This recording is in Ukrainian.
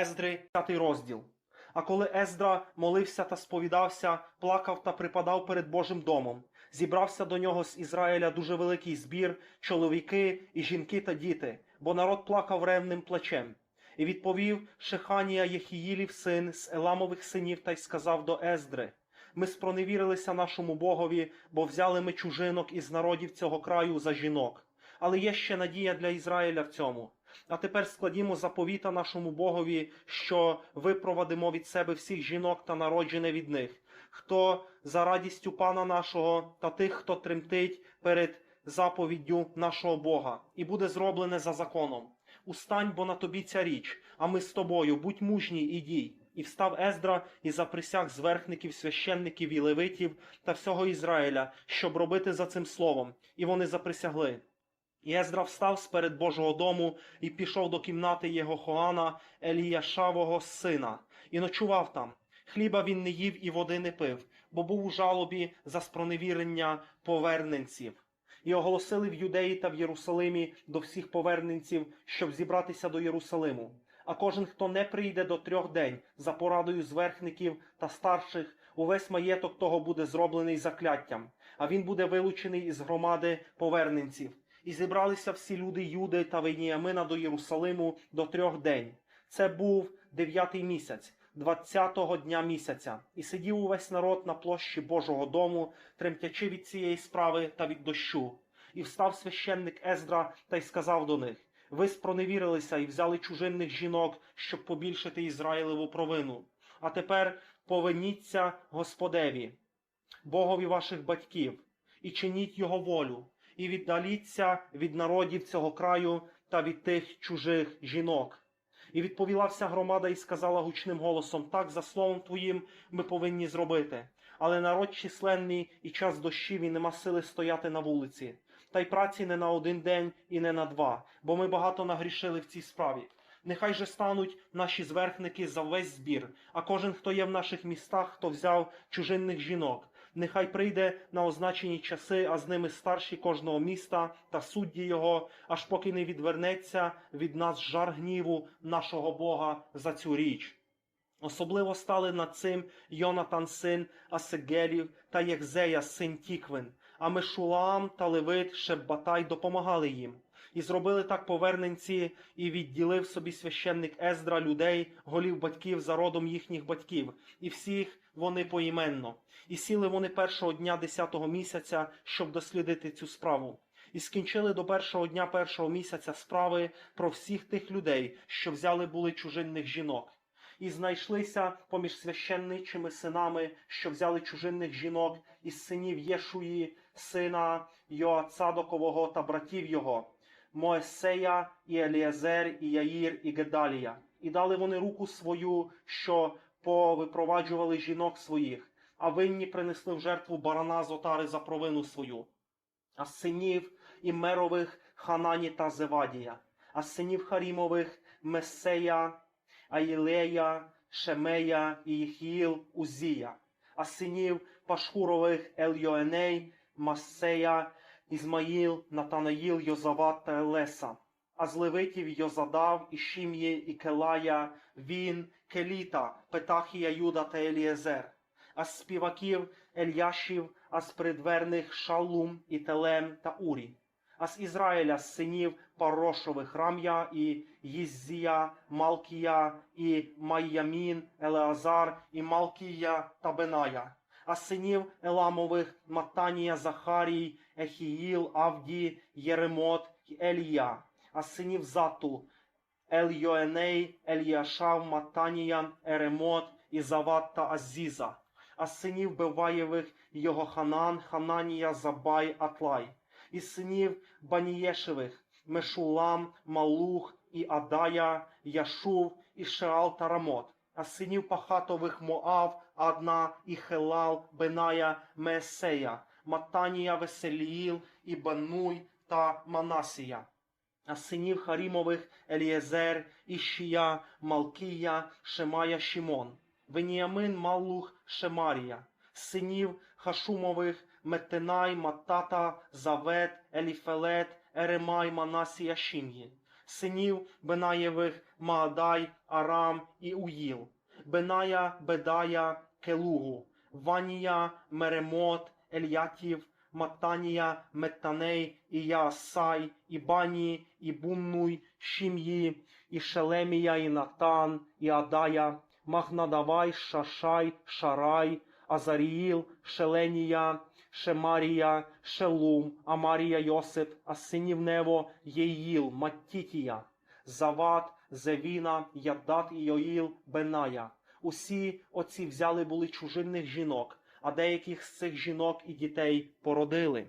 Ездри, п'ятий розділ. А коли Ездра молився та сповідався, плакав та припадав перед Божим домом, зібрався до нього з Ізраїля дуже великий збір, чоловіки і жінки та діти, бо народ плакав ревним плачем. І відповів Шеханія Єхіїлів син з Еламових синів та й сказав до Ездри: Ми спроневірилися нашому Богові, бо взяли ми чужинок із народів цього краю за жінок. Але є ще надія для Ізраїля в цьому. А тепер складімо заповіта нашому Богові, що випровадимо від себе всіх жінок та народжене від них, хто за радістю пана нашого та тих, хто тремтить перед заповіддю нашого Бога, і буде зроблене за законом. Устань, бо на тобі ця річ, а ми з тобою, будь мужній і дій. І встав Ездра і заприсяг зверхників, священників і левитів та всього Ізраїля, щоб робити за цим словом, і вони заприсягли. І Ездра встав сперед Божого дому і пішов до кімнати його Хоана, Еліяшавого сина, і ночував там. Хліба він не їв і води не пив, бо був у жалобі за спроневірення поверненців. І оголосили в Юдеї та в Єрусалимі до всіх поверненців, щоб зібратися до Єрусалиму. А кожен, хто не прийде до трьох день за порадою зверхників та старших, увесь маєток того буде зроблений закляттям, а він буде вилучений із громади поверненців. І зібралися всі люди Юди та Веніямина до Єрусалиму до трьох день. Це був дев'ятий місяць, двадцятого дня місяця, і сидів увесь народ на площі Божого дому, тремтячи від цієї справи та від дощу. І встав священник Ездра та й сказав до них: Ви спроневірилися і взяли чужинних жінок, щоб побільшити Ізраїлеву провину. А тепер повиніться Господеві, Богові ваших батьків, і чиніть його волю, і віддаліться від народів цього краю та від тих чужих жінок. І відповіла вся громада і сказала гучним голосом: Так, за словом твоїм ми повинні зробити. Але народ численний і час дощів, і нема сили стояти на вулиці. Та й праці не на один день і не на два, бо ми багато нагрішили в цій справі. Нехай же стануть наші зверхники за весь збір, а кожен, хто є в наших містах, хто взяв чужинних жінок. Нехай прийде на означені часи, а з ними старші кожного міста та судді його, аж поки не відвернеться від нас жар гніву нашого Бога за цю річ. Особливо стали над цим Йонатан син Асегелів та Єгзея син Тіквин, а Мешулаам та Левит Шеббатай допомагали їм. І зробили так поверненці, і відділив собі священник Ездра людей, голів батьків за родом їхніх батьків, і всіх вони поіменно. І сіли вони першого дня десятого місяця, щоб дослідити цю справу. І скінчили до першого дня першого місяця справи про всіх тих людей, що взяли були чужинних жінок. І знайшлися поміж священничими синами, що взяли чужинних жінок, із синів Єшуї, сина Йоацадокового та братів його, Моесея, і Еліезер, і Яїр, і Гедалія. І дали вони руку свою, що повипроваджували жінок своїх, а винні принесли в жертву барана з отари за провину свою. А синів Імерових Ханані та Зевадія, а синів Харімових Месея, Аїлея, Шемея і Їхіїл Узія, а синів Пашхурових Ельйоеней, Массея, Ізмаїл, Натанаїл, Йозават та Елеса, а з левитів Йозадав, і Шім'ї, і Келая, Він, Келіта, Петахія, Юда та Елієзер, а з співаків Ельяшів, а з придверних Шалум, і Телем та Урі, а з Ізраїля з синів Парошових Рам'я і Їззія, Малкія і Майямін, Елеазар і Малкія та Беная, а синів Еламових Матанія, Захарій, Ехіїл, Авді, Єремот і Елія, а синів Зату, Ельйоеней, Еліашав, Матанія, Еремот, Ізават та Азіза, а синів Беваєвих Йогоханан, Хананія, Забай, Атлай, із синів Банієшевих Мешулам, Малух і Адая, Яшув і Шеал та Рамот, а синів Пахатових Моав, Адна і Хелал, Беная, Месея, Матанія, Веселіїл Бануй та Манасія. А синів Харімових Елієзер, Ішія, Малкія, Шемая, Шімон, Веніамин, Малух, Шемарія, синів Хашумових Метенай, Матата, Завет, Еліфелет, Еремай, Манасія, Шім'ї, синів Бенаєвих Maaдай, Арам і Уїл, Беная, Бедая, Келугу, Ванія, Меремот, Ельятів, Матанія, Метаней, і Яасай, і Бані, і Буннуй, Шім'ї, і Шелемія, і Натан, і Адая, Махнадавай, Шашай, Шарай, Азаріїл, Шеленія, Шемарія, Шелум, Амарія Йосип, а синів Нево, Єїл, Маттітія, Зават, Зевіна, Ярдат і Йоїл, Беная. Усі оці взяли були чужинних жінок, а деяких з цих жінок і дітей породили.